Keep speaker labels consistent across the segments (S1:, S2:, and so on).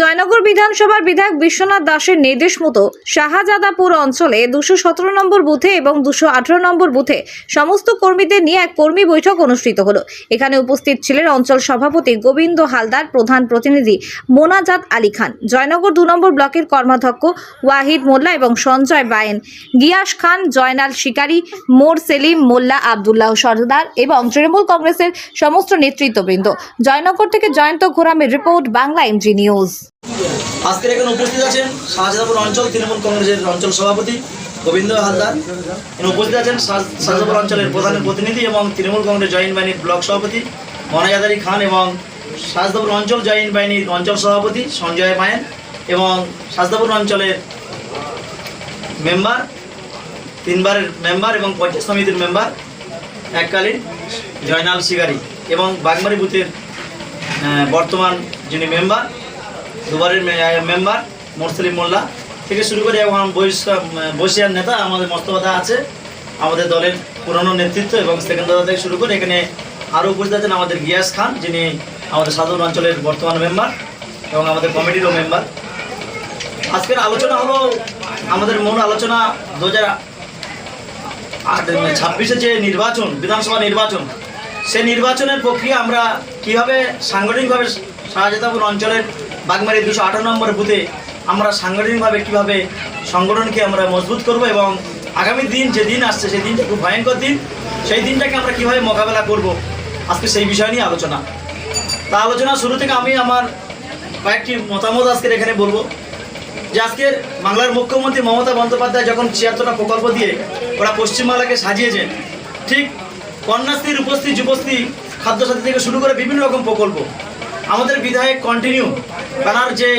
S1: জয়নগর বিধানসভার বিধায়ক বিশ্বনাথ দাসের নির্দেশ মতো শাহজাদাপুর অঞ্চলে দুশো সতেরো নম্বর বুথে এবং দুশো আঠারো নম্বর বুথে সমস্ত কর্মীদের নিয়ে এক কর্মী বৈঠক অনুষ্ঠিত হলো। এখানে উপস্থিত ছিলেন অঞ্চল সভাপতি গোবিন্দ হালদার, প্রধান প্রতিনিধি মোনাজাত আলী খান, জয়নগর দু নম্বর ব্লকের কর্মাধ্যক্ষ ওয়াহিদ মোল্লা এবং সঞ্জয় বায়েন, গিয়াস খান, জয়নাল শিকারী, মোর সেলিম, মোল্লা আবদুল্লাহ সর্দার এবং তৃণমূল কংগ্রেসের সমস্ত নেতৃত্ববৃন্দ। জয়নগর থেকে জয়ন্ত ঘোরামের রিপোর্ট, বাংলা এমজি নিউজ।
S2: আজকের এখানে উপস্থিত আছেন শাহজাদাপুর অঞ্চল, তৃণমূল কংগ্রেসের অঞ্চল সভাপতি গোবিন্দ হালদার। এখানে উপস্থিত আছেন শাহ- শাহজাদাপুর অঞ্চলের প্রধানের প্রতিনিধি এবং তৃণমূল কংগ্রেস জয়েন্ট বাহিনীর ব্লক সভাপতি মনাজাদারি খান এবং শাহজাদাপুর অঞ্চল জয়েন্ট বাহিনীর অঞ্চল সভাপতি সঞ্জয় মায়েন এবং শাহজাদাপুর অঞ্চলের মেম্বার, তিনবারের মেম্বার এবং পঞ্চায়েত সমিতির মেম্বার এককালীন জয়নাল শিকারি এবং বাগমারি বুথের বর্তমান যিনি মেম্বার দুবারের মেম্বার মোরসলিম মোল্লা থেকে শুরু করে এবং বসিয়ার নেতা আমাদের মস্তবাদা আছে। আমাদের দলের পুরনো নেতৃত্ব এবং সেকেন্ড দাদা থেকে শুরু করে এখানে আরও উপস্থিত আছেন আমাদের গিয়াস খান, যিনি আমাদের সাধারণ অঞ্চলের বর্তমান মেম্বার এবং আমাদের কমিটিরও মেম্বার আজকের আলোচনা হলো আমাদের মূল আলোচনা দু হাজার ছাব্বিশে যে নির্বাচন, বিধানসভা নির্বাচন, সেই নির্বাচনের প্রক্রিয়া আমরা কীভাবে সাংগঠনিকভাবে শাহজাদাপুর অঞ্চলের বাগমারি দুশো আঠারো নম্বর বুথে আমরা সাংগঠনিকভাবে কীভাবে সংগঠনকে আমরা মজবুত করব এবং আগামী দিন যে দিন আসছে, সেই দিনটা খুব ভয়ঙ্কর দিন। সেই দিনটাকে আমরা কীভাবে মোকাবেলা করব, আজকে সেই বিষয় নিয়ে আলোচনা। তা আলোচনা শুরু থেকে আমি আমার কয়েকটি মতামত আজকের এখানে বলব। যে আজকের বাংলার মুখ্যমন্ত্রী মমতা বন্দ্যোপাধ্যায় যখন ছিয়াত্তরটা প্রকল্প দিয়ে ওরা পশ্চিমবাংলাকে সাজিয়েছেন, ঠিক কন্যাশ্রী রূপশ্রী যুবশ্রী খাদ্যসাথী থেকে শুরু করে বিভিন্ন রকম প্রকল্প। আমাদের বিধায়ক কন্টিনিউ তার যে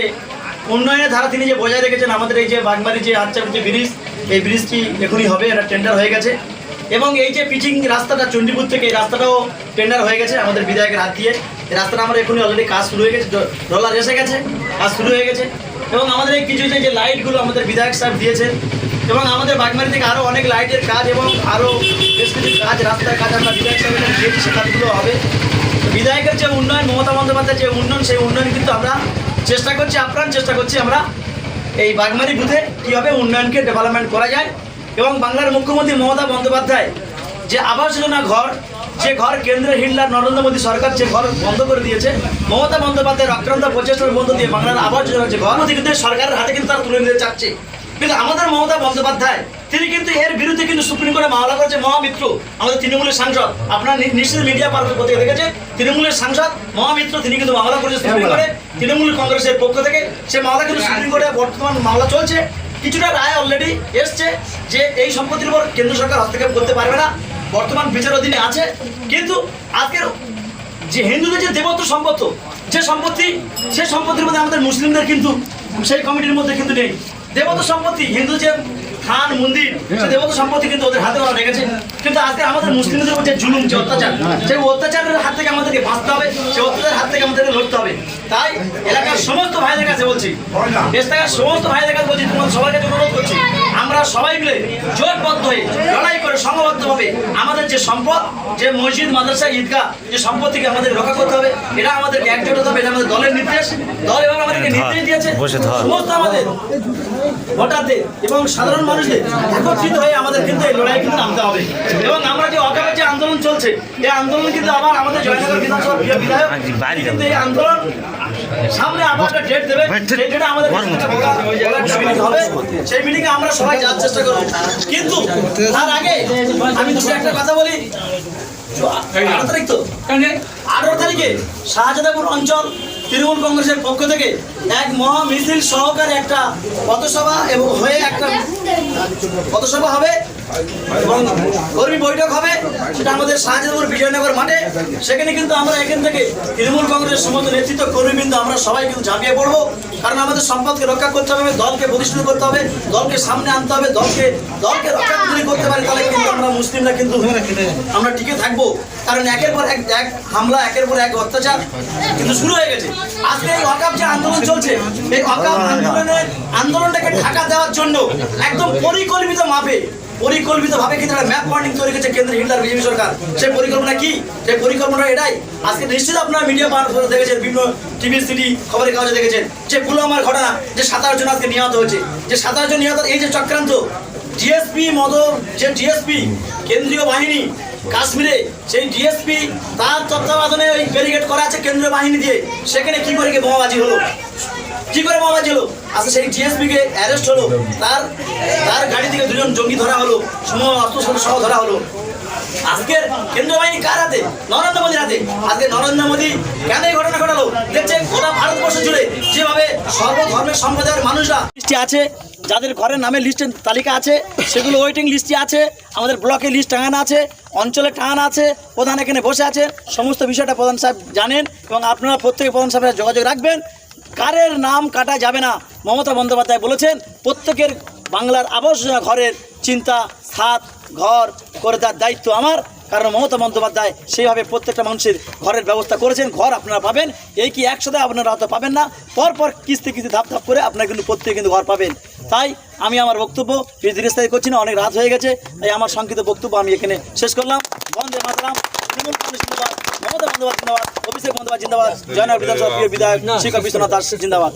S2: উন্নয়নের ধারা তিনি যে বজায় রেখেছেন, আমাদের এই যে বাগমারি যে আচ্ছার যে ব্রিজ, এই ব্রিজটি এখনই হবে, এটা টেন্ডার হয়ে গেছে। এবং এই যে পিচিং রাস্তাটা, চণ্ডীপুর থেকে এই রাস্তাটাও টেন্ডার হয়ে গেছে আমাদের বিধায়কের হাত দিয়ে। এই রাস্তাটা আমরা এখনই অলরেডি কাজ শুরু হয়ে গেছে ডলার এসে গেছে, কাজ শুরু হয়ে গেছে। এবং আমাদের এই কিছু যে যে লাইটগুলো আমাদের বিধায়ক সাহেব দিয়েছেন, এবং আমাদের বাগমারি থেকে আরও অনেক লাইটের কাজ এবং আরও বেশ কিছু কাজ, রাস্তার কাজ আমরা বিধায়ক সাহেবের দিয়েছি সে কাজগুলো হবে বিধায়কের যে উন্নয়ন, মমতা বন্দ্যোপাধ্যায়ের যে উন্নয়ন, সেই উন্নয়ন কিন্তু আমরা চেষ্টা করছি আপ্রাণ, চেষ্টা করছি আমরা এই বাগমারি বুথে কীভাবে উন্নয়নকে ডেভেলপমেন্ট করা যায় এবং বাংলার মুখ্যমন্ত্রী মমতা বন্দ্যোপাধ্যায় যে আবাস যোজনা ঘর, যে ঘর কেন্দ্রে হিটলার নরেন্দ্র মোদী সরকার যে ঘর বন্ধ করে দিয়েছে, মমতা বন্দ্যোপাধ্যায়ের আক্রান্ত প্রচেষ্টার বন্ধ দিয়ে বাংলার আবাস যোজনা যে ঘর কিন্তু সরকারের হাতে কিন্তু তারা তুলে নিতে চাচ্ছে। কিন্তু আমাদের মমতা বন্দ্যোপাধ্যায় তিনি কিন্তু এর বিরুদ্ধে কিন্তু সুপ্রিম কোর্টে মামলা করেছে মহামিত্র আমাদের তৃণমূলের সাংসদ। আপনারা নিশ্চিত মিডিয়া পার্বত্য পত্রিকা দেখেছেন তৃণমূলের সাংসদ মহামিত্র তিনি কিন্তু মামলা করেছে সুপ্রিম কোর্টে তৃণমূল কংগ্রেসের পক্ষ থেকে। সে মামলা কিন্তু সুপ্রিম কোর্টে বর্তমান মামলা চলছে। কিছুটা রায় অলরেডি এসছে যে এই সম্পত্তির উপর কেন্দ্র সরকার হস্তক্ষেপ করতে পারবে না। বর্তমান বিচার অধীনে আছে। কিন্তু আজকের যে হিন্দুদের যে দেবত্ব সম্পত্ত যে সম্পত্তি সে সম্পত্তির মধ্যে আমাদের মুসলিমদের কিন্তু সেই কমিটির মধ্যে কিন্তু নেই। দেবত্ব সম্পত্তি হিন্দু যে খান মন্দির সে দেবত সম্পত্তি কিন্তু ওদের হাতে ওরা রেখেছে। কিন্তু আজকে আমাদের মুসলিমদের উপর যে জুলুম যে অত্যাচার সেই অত্যাচারের হাত থেকে আমাদেরকে বাঁচতে হবে সেই অত্যাচারের হাত থেকে আমাদেরকে লড়তে হবে। তাই এলাকার সমস্ত ভাইদের কাছে বলছি দেশ থাকার সমস্ত ভাইদের কাছে বলছি তোমাদের সবার কাছে অনুরোধ করছি আমরা সবাই মিলে জোটবদ্ধ হয়ে লড়াই করে সংঘবদ্ধভাবে আমাদের যে সম্পদ যে মসজিদ মাদ্রাসা ঈদগাহ যে সম্পত্তিকে আমাদের রক্ষা করতে হবে এটা আমাদেরকে একজোট হতে হবে এটা আমাদের দলের নির্দেশ। দল এবং আমাদেরকে নির্দেশ দিয়েছে সমস্ত আমাদের ভোটারদের এবং সাধারণ মানুষদের একত্রিত হয়ে আমাদের কিন্তু এই লড়াই কিন্তু নামতে হবে। এবং আমরা যে অকাপের যে আন্দোলন চলছে এই আন্দোলন কিন্তু আবার আমাদের জয়নগর বিধানসভার বিধায়ক কিন্তু এই আন্দোলন সামনে আবার একটা ডেট দেবে সেই ডেটে আমাদের হবে সেই মিটিংয়ে আমরা সবাই যাওয়ার চেষ্টা করব। কিন্তু তার আগে আমি দুটো একটা কথা বলি। আঠারো তারিখ তো? আঠারো তারিখে শাহজাদাপুর অঞ্চল তৃণমূল কংগ্রেসের পক্ষ থেকে এক মহা মিছিল সহকারে একটা পথসভা এবং হয়ে একটা পথসভা হবে? এবং কর্মী বৈঠক হবে, সেটা আমাদের শাহজাদপুর বিজয়নগর মাঠে। সেখানে কিন্তু আমরা এখান থেকে তৃণমূল কংগ্রেসের সমস্ত নেতৃত্ব, কর্মীবৃন্দ, আমরা সবাই কিন্তু ঝাঁপিয়ে পড়ব। কারণ আমাদের সম্পদকে রক্ষা করতে হবে, দলকে প্রতিষ্ঠিত করতে হবে, দলকে সামনে আনতে হবে, দলকে দলকে রক্ষা যদি করতে পারি, তাহলে কিন্তু আমরা মুসলিমরা কিন্তু আমরা টিকে থাকব। কারণ একের পর এক এক হামলা, একের পর এক অত্যাচার কিন্তু শুরু হয়ে গেছে। আজকে এই ওয়াকাপ যে আন্দোলন চলছে, এই ওয়াকাপ আন্দোলনের আন্দোলনটাকে ঢাকা দেওয়ার জন্য একদম পরিকল্পিত মাপে, পরিকল্পিতভাবে কিন্তু একটা ম্যাপ পয়েন্টিং তৈরি করেছে কেন্দ্রের হিটলার বিজেপি সরকার। সেই পরিকল্পনা কি? সেই পরিকল্পনা এটাই। আজকে নিশ্চিত আপনারা মিডিয়া মারফত দেখেছেন, বিভিন্ন টিভি সিটি খবরের কাগজে দেখেছেন। যে পুলওয়ামার ঘটনা, যে সাতাশ জন আজকে নিহত হয়েছে। যে সাতাশ জন নিহত এই যে চক্রান্ত ডিএসপি মদর যে ডিএসপি কেন্দ্রীয় বাহিনী কাশ্মীরে, সেই ডিএসপি তার তত্ত্বাবধানে ওই ব্যারিকেড করা আছে কেন্দ্রীয় বাহিনী দিয়ে। সেখানে কি করে বোমাবাজি হলো? কি করে বোমাবাজি হলো আচ্ছা সেই ডিএসপি কে অ্যারেস্ট হলো। তার তার গাড়ি থেকে দুজন জঙ্গি ধরা হলো। সময় অস্ত্র সহ ধরা হলো। আজকের কেন্দ্রীয় বাহিনী কার হাতে? নরেন্দ্র মোদীর হাতে। আজকে নরেন্দ্র মোদী কেন এই ঘটনা ঘটালো? দেখছে গোটা ভারতবর্ষ জুড়ে যেভাবে সর্বধর্মের সম্প্রদায়ের মানুষরা লিস্টে আছে, যাদের ঘরের নামে লিস্টের তালিকা আছে, সেগুলো ওয়েটিং লিস্টে আছে, আমাদের ব্লকে লিস্ট টাঙানো আছে, অঞ্চলে টাঙানো আছে, প্রধান এখানে বসে আছে, সমস্ত বিষয়টা প্রধান সাহেব জানেন এবং আপনারা প্রত্যেকে প্রধান সাহেবের যোগাযোগ রাখবেন। কারের নাম কাটা যাবে না। মমতা বন্দ্যোপাধ্যায় বলেছেন, প্রত্যেকের বাংলার আবাস ঘরের চিন্তা, ছাদ, ঘর করে দেওয়ার দায়িত্ব আমার। কারণ মমতা বন্দ্যোপাধ্যায় সেইভাবে প্রত্যেকটা মানুষের ঘরের ব্যবস্থা করেছেন, ঘর আপনারা পাবেন। এই কি একসাথে আপনারা হয়তো পাবেন না? পরপর কিস্তি কিস্তি ধাপ ধাপ করে আপনারা কিন্তু প্রত্যেকে কিন্তু ঘর পাবেন। তাই আমি আমার বক্তব্য বেশি ধীরস্থায়ী করছি না, অনেক রাত হয়ে গেছে, তাই আমার সংক্ষিপ্ত বক্তব্য আমি এখানে শেষ করলাম। বন্দে মাতরাম তৃণমূল কংগ্রেস জিন্দাবাদ মমতা বন্দ্যোপাধ্যায় জিন্দাবাদ অভিষেক বন্দ্যোপাধ্যায় জিন্দাবাদ জয়নগর বিধানসভা বিধায়ক শিক্ষক বিশ্বনাথ দাস জিন্দাবাদ।